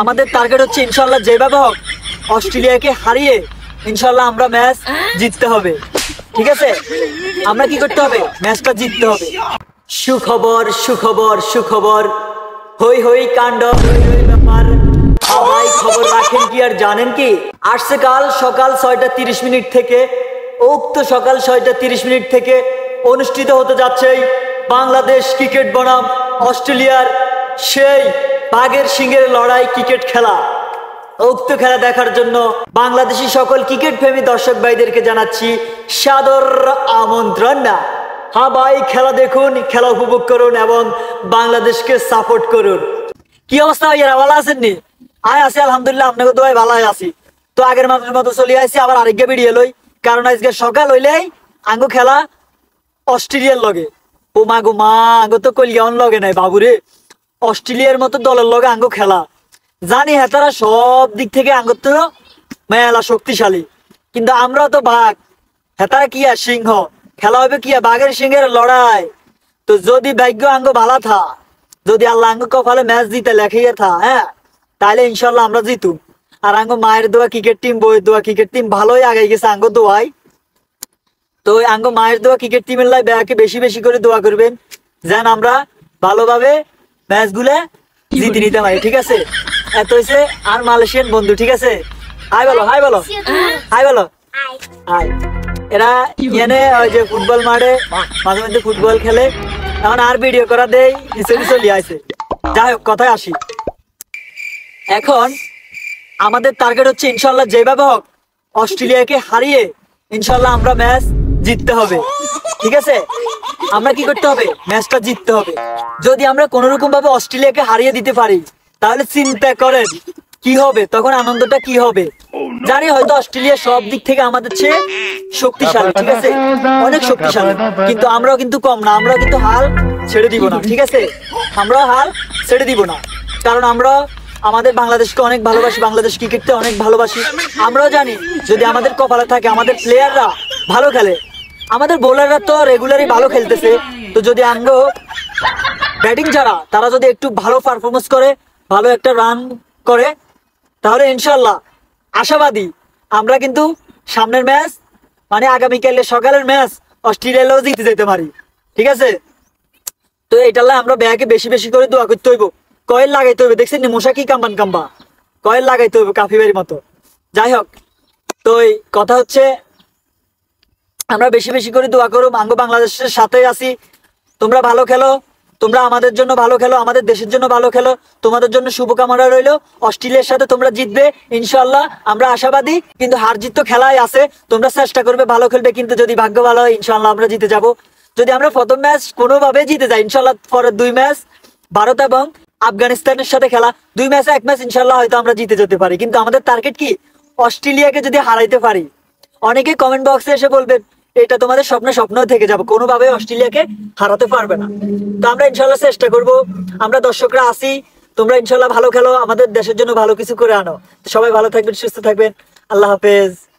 আমাদের টার্গেট হচ্ছে ইনশাল্লাহ যেভাবে হোক, অস্ট্রেলিয়াকে হারিয়ে ইনশাল্লাহ আমরা ম্যাচ জিততে হবে। ঠিক আছে? আমরা কি করতে হবে? ম্যাচটা জিততে হবে। সুখবর সুখবর সুখবর। হই হই, কাণ্ড ব্যাপার। সবাই খবর রাখেন কি আর জানেন কি? আসছে কাল সকাল ছয়টা তিরিশ মিনিট থেকে, উক্ত সকাল ছয়টা তিরিশ মিনিট থেকে অনুষ্ঠিত হতে যাচ্ছে বাংলাদেশ ক্রিকেট বনাম অস্ট্রেলিয়ার সেই বাঘের সিংহের লড়াই ক্রিকেট খেলা। উক্ত খেলা দেখার জন্য বাংলাদেশি সকল ক্রিকেট প্রেমী দর্শক ভাইদেরকে জানাচ্ছি সাদর আমন্ত্রণ। না হ্যাঁ ভাই, খেলা দেখুন, খেলা উপভোগ করুন এবং বাংলাদেশকে সাপোর্ট করুন। কি অবস্থা ভাইয়ারা ভালো আছেন নি? আয় আছি, আলহামদুলিল্লাহ, আপনাকে দোয়াই ভালো আছি। তো আগের মাসের মতো চলে আসছি আবার আরেকটা ভিডিও লই। কারণ আজকে সকাল হইলেই আঙ্গু খেলা অস্ট্রেলিয়ার লগে। ও মা গো মা, আঙ্গো তো কলিয়ান লগে নাই, বাবুরে। অস্ট্রেলিয়ার মতো দলের লগে আঙ্গ খেলা। জানি হ্যাঁ তারা সব দিক থেকে আঙ্গর মেলা শক্তিশালী। কিন্তু আমরা তো বাঘ হেতারা কি আর সিংহ? খেলা হবে কি বাঘের সিংহের লড়াই? তো যদি ভাগ্য আঙ্গ ভালা থা, যদি আল্লাহ আঙ্গ কপালে ম্যাচ দিতে লেখাইয়া থা হ্যাঁ তাহলে ইনশাল্লাহ আমরা জিতু আর আঙ্গ মায়ের দোয়া ক্রিকেট টিম বইয়ের দোয়া ক্রিকেট টিম ভালোই আগে গেছে আঙ্গ দোয়াই তো আঙ্গ মায়ের দোয়া ক্রিকেট টিমের লাই বেশি বেশি করে দোয়া করবেন, যেন আমরা ভালোভাবে ম্যাচগুলো জিতে নিতে পারি ঠিক আছে? এত হয়েছে আর মালয়েশিয়ান বন্ধু ঠিক আছে? হাই বলো হাই বলো হাই বলো। হাই। এরা এনে ওই যে ফুটবল মাঠে মাঝে মধ্যে ফুটবল খেলে। এখন আর ভিডিও করা দেই নিচে নিচে লিয়ে আসে যাই হোক কথায় আসি। এখন আমাদের টার্গেট হচ্ছে ইনশাল্লাহ যেভাবে হোক অস্ট্রেলিয়াকে হারিয়ে ইনশাল্লাহ আমরা ম্যাচ জিততে হবে, ঠিক আছে? আমরা কি করতে হবে? ম্যাচটা জিততে হবে। যদি আমরা কোন রকম ভাবে অস্ট্রেলিয়াকে হারিয়ে দিতে পারি, তাহলে চিন্তা করেন, কি হবে? তখন আনন্দটা কি হবে? জানি হয়তো অস্ট্রেলিয়া সব দিক থেকে আমাদের চেয়ে শক্তিশালী, ঠিক আছে? অনেক শক্তিশালী। কিন্তু আমরাও কিন্তু কম না, আমরাও কিন্তু হাল ছেড়ে দিব না, ঠিক আছে? আমরাও হাল ছেড়ে দিব না। কারণ আমরা আমাদের বাংলাদেশকে অনেক ভালোবাসি, বাংলাদেশ ক্রিকেটকে অনেক ভালোবাসি। আমরাও জানি, যদি আমাদের কপালে থাকে, আমাদের প্লেয়াররা ভালো খেলে আমাদের বোলাররা তো রেগুলারই ভালো খেলতেছে। তো যদি আমরা ব্যাটিং যারা তারা যদি একটু ভালো পারফরমেন্স করে, ভালো একটা রান করে, তাহলে ইনশাল্লাহ আশাবাদী। আমরা কিন্তু সামনের ম্যাচ মানে আগামীকালের সকালের ম্যাচ অস্ট্রেলিয়াও জিতে যেতে পারি। ঠিক আছে? তো এটালে আমরা ব্যাগে বেশি বেশি করে দোয়া করতে হইব। কয়েল লাগাইতে হইবে। দেখছেন মশা কি কাম্বান কাম্বা কয়েল লাগাইতে হইবে কাফিবাড়ির মতো। যাই হোক, তো কথা হচ্ছে আমরা বেশি বেশি করে দোয়া করো আঙ্গ বাংলাদেশের সাথে আছি। তোমরা ভালো খেলো। তোমরা আমাদের জন্য ভালো খেলো। আমাদের দেশের জন্য ভালো খেলো। তোমাদের জন্য শুভকামনা রইল। অস্ট্রেলিয়ার সাথে তোমরা জিতবে। ইনশাল্লাহ আমরা আশাবাদী। কিন্তু হার জিত তো খেলায় আছে। তোমরা চেষ্টা করবে ভালো খেলবে। কিন্তু যদি ভাগ্য ভালো হয় ইনশাল্লাহ আমরা জিতে যাব। যদি আমরা প্রথম ম্যাচ কোনোভাবে জিতে যাই ইনশাল্লাহ পরের দুই ম্যাচ ভারত এবং আফগানিস্তানের সাথে খেলা। দুই ম্যাচে, এক ম্যাচ ইনশাল্লাহ হয়তো আমরা জিতে যেতে পারি। কিন্তু আমাদের টার্গেট কি? অস্ট্রেলিয়াকে যদি হারাইতে পারি, অনেকে কমেন্ট বক্সে এসে বলবেন এটা তোমাদের স্বপ্ন স্বপ্ন থেকে যাবে। কোনোভাবে অস্ট্রেলিয়াকে হারাতে পারবে না। তো আমরা ইনশাল্লাহ চেষ্টা করব। আমরা দর্শকরা আসি তোমরা ইনশাল্লাহ ভালো খেলো। আমাদের দেশের জন্য ভালো কিছু করে আনো। সবাই ভালো থাকবেন, সুস্থ থাকবেন। আল্লাহ হাফেজ।